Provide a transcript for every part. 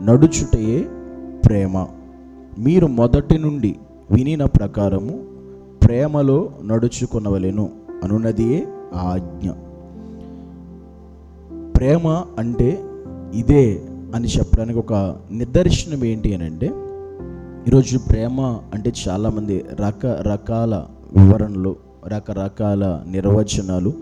నడుచుటయే ప్రేమ. మీరు మొదటి నుండి వినిన ప్రకారము ప్రేమలో నడుచుకునవలెను అనున్నదియే ఆజ్ఞ. ప్రేమ అంటే ఇదే అని చెప్పడానికి ఒక నిదర్శనం ఏంటి అని అంటే ఈరోజు ప్రేమ అంటే చాలామంది రకరకాల వివరణలు రకరకాల నిర్వచనాలు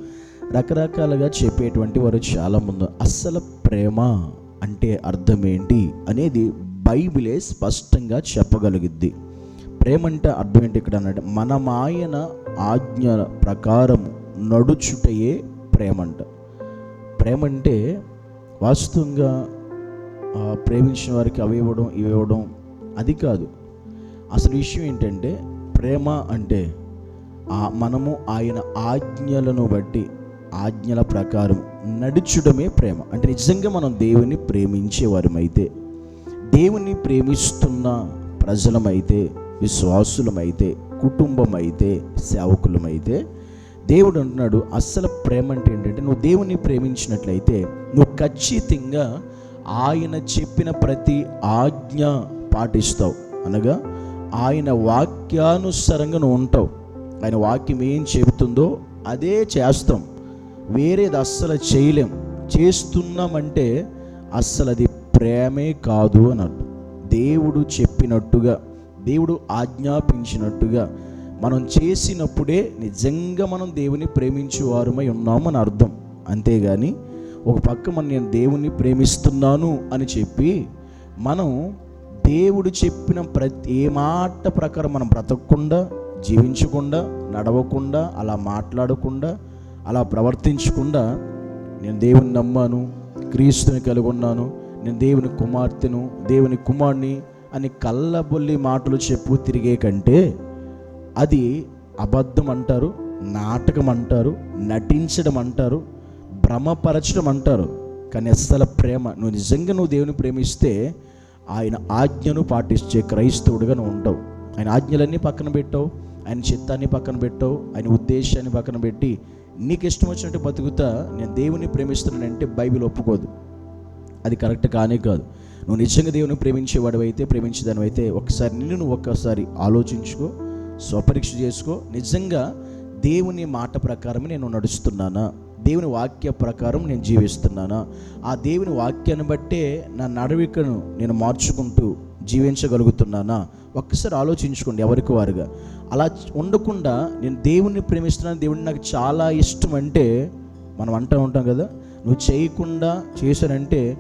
రకరకాలుగా చెప్పేటువంటి వారు చాలామంది. అస్సలు ప్రేమ అంటే అర్థం ఏంటి అనేది బైబిలే స్పష్టంగా చెప్పగలిగిద్ది. ప్రేమ అంటే అర్థం ఏంటి ఇక్కడ అన్నాడు మనమాయన ఆజ్ఞ ప్రకారం నడుచుటయే ప్రేమ అంట ప్రేమ అంటే వాస్తవంగా ప్రేమించిన వారికి అవి ఇవ్వడం ఇవి ఇవ్వడం అది కాదు. అసలు విషయం ఏంటంటే ప్రేమ అంటే ఆ మనము ఆయన ఆజ్ఞలను బట్టి ఆజ్ఞల ప్రకారం నడుచుడమే ప్రేమ. అంటే నిజంగా మనం దేవుని ప్రేమించే వారమైతే దేవుని ప్రేమిస్తున్న ప్రజలమైతే విశ్వాసులమైతే కుటుంబమైతే సేవకులమైతే దేవుడు అంటున్నాడు అస్సలు ప్రేమ అంటే ఏంటంటే నువ్వు దేవుని ప్రేమించినట్లయితే నువ్వు ఖచ్చితంగా ఆయన చెప్పిన ప్రతి ఆజ్ఞ పాటిస్తావు. అనగా ఆయన వాక్యానుసారంగా నువ్వు ఉంటావు. ఆయన వాక్యం ఏం చెబుతుందో అదే చేస్తాం. వేరేది అస్సలు చేయలేం. చేస్తున్నామంటే అస్సలు అది ప్రేమే కాదు అని అర్థం. దేవుడు చెప్పినట్టుగా దేవుడు ఆజ్ఞాపించినట్టుగా మనం చేసినప్పుడే నిజంగా మనం దేవుని ప్రేమించేవారమై ఉన్నామని అర్థం. అంతేగాని ఒక పక్క మనం నేను దేవుణ్ణి ప్రేమిస్తున్నాను అని చెప్పి మనం దేవుడు చెప్పిన ప్రతి ఏ మాట ప్రకారం మనం బ్రతకకుండా జీవించకుండా నడవకుండా అలా మాట్లాడకుండా అలా ప్రవర్తించకుండా నేను దేవుని నమ్మాను క్రీస్తుని కలిగి ఉన్నాను నేను దేవుని కుమార్తెను దేవుని కుమారుని అని కళ్ళబొల్లి మాటలు చెప్పు తిరిగే కంటే అది అబద్ధం అంటారు నాటకం అంటారు నటించడం అంటారు భ్రమపరచడం అంటారు. కానీ అస్సలు ప్రేమ నువ్వు నిజంగా నువ్వు దేవుని ప్రేమిస్తే ఆయన ఆజ్ఞను పాటించే క్రైస్తవుడిగా నువ్వు ఉంటావు. ఆయన ఆజ్ఞలన్నీ పక్కన పెట్టావు ఆయన చిత్తాన్ని పక్కన పెట్టావు ఆయన ఉద్దేశాన్ని పక్కన పెట్టి నీకు ఇష్టం వచ్చినట్టు బతుకుతా నేను దేవుని ప్రేమిస్తున్నానంటే బైబిల్ ఒప్పుకోదు. అది కరెక్ట్ కానే కాదు. నువ్వు నిజంగా దేవుని ప్రేమించేవాడు అయితే ప్రేమించేదాని అయితే ఒకసారి నిన్ను నువ్వు ఒక్కసారి ఆలోచించుకో స్వపరీక్ష చేసుకో. నిజంగా దేవుని మాట ప్రకారం నేను నడుస్తున్నానా? దేవుని వాక్య ప్రకారం నేను జీవిస్తున్నానా? ఆ దేవుని వాక్యాన్ని బట్టే నా నడవికను నేను మార్చుకుంటూ జీవించగలుగుతున్నానా? ఒక్కసారి ఆలోచించుకోండి ఎవరికి వారుగా. అలా ఉండకుండా నేను దేవుణ్ణి ప్రేమిస్తున్నాను దేవుడిని నాకు చాలా ఇష్టం అంటే మనం అంటూ ఉంటాం కదా నువ్వు చేయకుండా చేశానంటే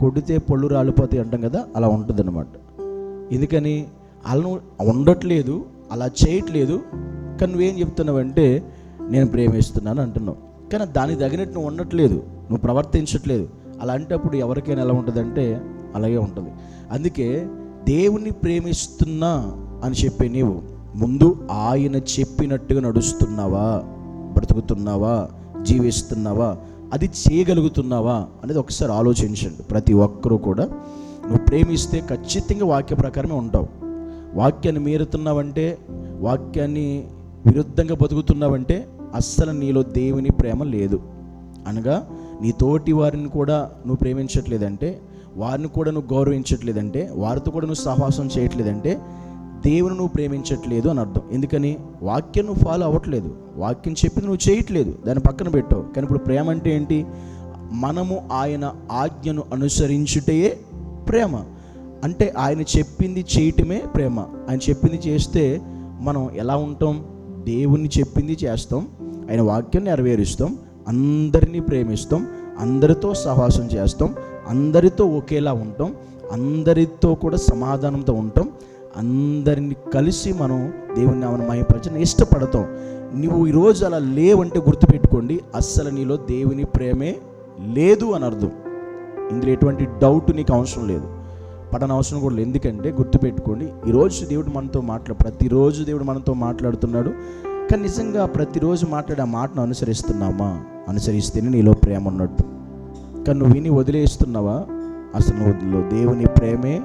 కొడితే పళ్ళు రాలిపోతాయి అంటాం కదా అలా ఉంటుంది అనమాట ఎందుకని? అలా నువ్వు ఉండట్లేదు అలా చేయట్లేదు కానీ నువ్వేం చెప్తున్నావంటే నేను ప్రేమిస్తున్నాను అంటున్నావు. కానీ దానికి తగినట్టు నువ్వు ఉండట్లేదు నువ్వు ప్రవర్తించట్లేదు. అలాంటప్పుడు ఎవరికైనా ఎలా ఉంటుందంటే అలాగే ఉంటుంది. అందుకే దేవుని ప్రేమిస్తున్నా అని చెప్పే నీవు ముందు ఆయన చెప్పినట్టుగా నడుస్తున్నావా? బ్రతుకుతున్నావా? జీవిస్తున్నావా? అది చేయగలుగుతున్నావా? అనేది ఒకసారి ఆలోచించండి. ప్రతి ఒక్కరూ కూడా నువ్వు ప్రేమిస్తే ఖచ్చితంగా వాక్య ప్రకారమే ఉంటావు. వాక్యాన్ని మీరుతున్నావంటే వాక్యాన్ని విరుద్ధంగా బతుకుతున్నావంటే అస్సలు నీలో దేవుని ప్రేమ లేదు. అనగా నీ తోటి వారిని కూడా నువ్వు ప్రేమించట్లేదంటే వారిని కూడా నువ్వు గౌరవించట్లేదంటే వారితో కూడా నువ్వు సహవాసం చేయట్లేదంటే దేవుని నువ్వు ప్రేమించట్లేదు అని అర్థం. ఎందుకని? వాక్యం నువ్వు ఫాలో అవ్వట్లేదు. వాక్యం చెప్పింది నువ్వు చేయట్లేదు. దాన్ని పక్కన పెట్టావు. కానీ ఇప్పుడు ప్రేమ అంటే ఏంటి? మనము ఆయన ఆజ్ఞను అనుసరించుటయే ప్రేమ. అంటే ఆయన చెప్పింది చేయటమే ప్రేమ. ఆయన చెప్పింది చేస్తే మనం ఎలా ఉంటాం? దేవుణ్ణి చెప్పింది చేస్తాం. ఆయన వాక్యం నెరవేరుస్తాం. అందరినీ ప్రేమిస్తాం. అందరితో సహవాసం చేస్తాం. అందరితో ఒకేలా ఉంటాం అందరితో కూడా సమాధానంతో ఉంటాం. అందరిని కలిసి మనం దేవుని నామని మహిమపరచని ఇష్టపడతాం. నువ్వు ఈరోజు అలా లేవంటే గుర్తుపెట్టుకోండి అస్సలు నీలో దేవుని ప్రేమే లేదు అని అర్థం. ఇందులో ఎటువంటి డౌట్ నీకు అవసరం లేదు. పడన అవసరం కూడా లేదు. ఎందుకంటే గుర్తుపెట్టుకోండి ఈరోజు దేవుడు మనతో మాట్లా ప్రతిరోజు దేవుడు మనతో మాట్లాడుతున్నాడు. కానీ నిజంగా ప్రతిరోజు మాట్లాడే ఆ మాటను అనుసరిస్తున్నామా? అనుసరిస్తేనే నీలో ప్రేమ ఉన్నట్టు. కానీ నువ్వు విని వదిలేస్తున్నావా? అసలు దేవుని ప్రేమే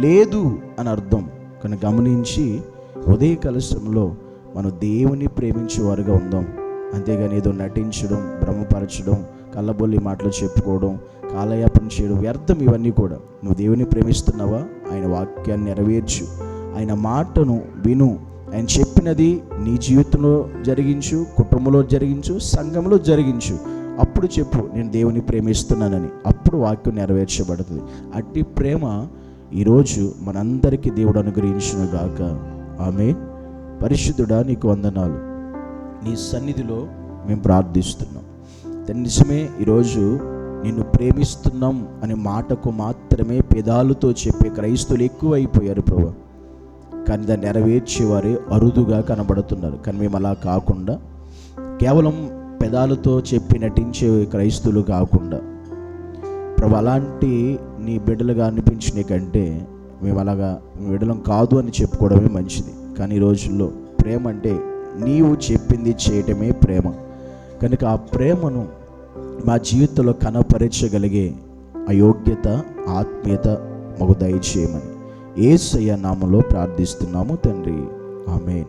లేదు అని అర్థం. కానీ గమనించి ఉదయ కలశంలో మనం దేవుని ప్రేమించేవారుగా ఉందాం. అంతేగాని ఏదో నటించడం భ్రమపరచడం కళ్ళబొల్లి మాటలు చెప్పుకోవడం కాలయాపన చేయడం వ్యర్థం ఇవన్నీ కూడా. నువ్వు దేవుని ప్రేమిస్తున్నావా? ఆయన వాక్యాన్ని నెరవేర్చు. ఆయన మాటను విను. ఆయన చెప్పినది నీ జీవితంలో జరిగించు కుటుంబంలో జరిగించు సంఘంలో జరిగించు. అప్పుడు చెప్పు నేను దేవుని ప్రేమిస్తున్నానని. అప్పుడు వాక్యం నెరవేర్చబడుతుంది. అట్టి ప్రేమ ఈరోజు మనందరికీ దేవుడు అనుగ్రహించును గాక. ఆమె పరిశుద్ధుడా నీకు వందనాలు. నీ సన్నిధిలో మేము ప్రార్థిస్తున్నాం. నిజమే ఈరోజు నిన్ను ప్రేమిస్తున్నాం అనే మాటకు మాత్రమే పెదాలతో చెప్పే క్రైస్తువులు ఎక్కువైపోయారు ప్రభు. కానీ దాన్ని నెరవేర్చేవారే అరుదుగా కనబడుతున్నారు. కానీ మేము అలా కాకుండా కేవలం పెదాలతో చెప్పి నటించే క్రైస్తులు కాకుండా ప్రభు అలాంటి నీ బిడ్డలుగా అనిపించిన కంటే మేము అలాగా బిడ్డలం కాదు అని చెప్పుకోవడమే మంచిది. కానీ ఈ రోజుల్లో ప్రేమ అంటే నీవు చెప్పింది చేయటమే ప్రేమ. కనుక ఆ ప్రేమను మా జీవితంలో కనపరచగలిగే అయోగ్యత ఆత్మీయత మాకు దయచేయమని ఏసయ్య నామలో ప్రార్థిస్తున్నాము తండ్రి. ఆమెన్.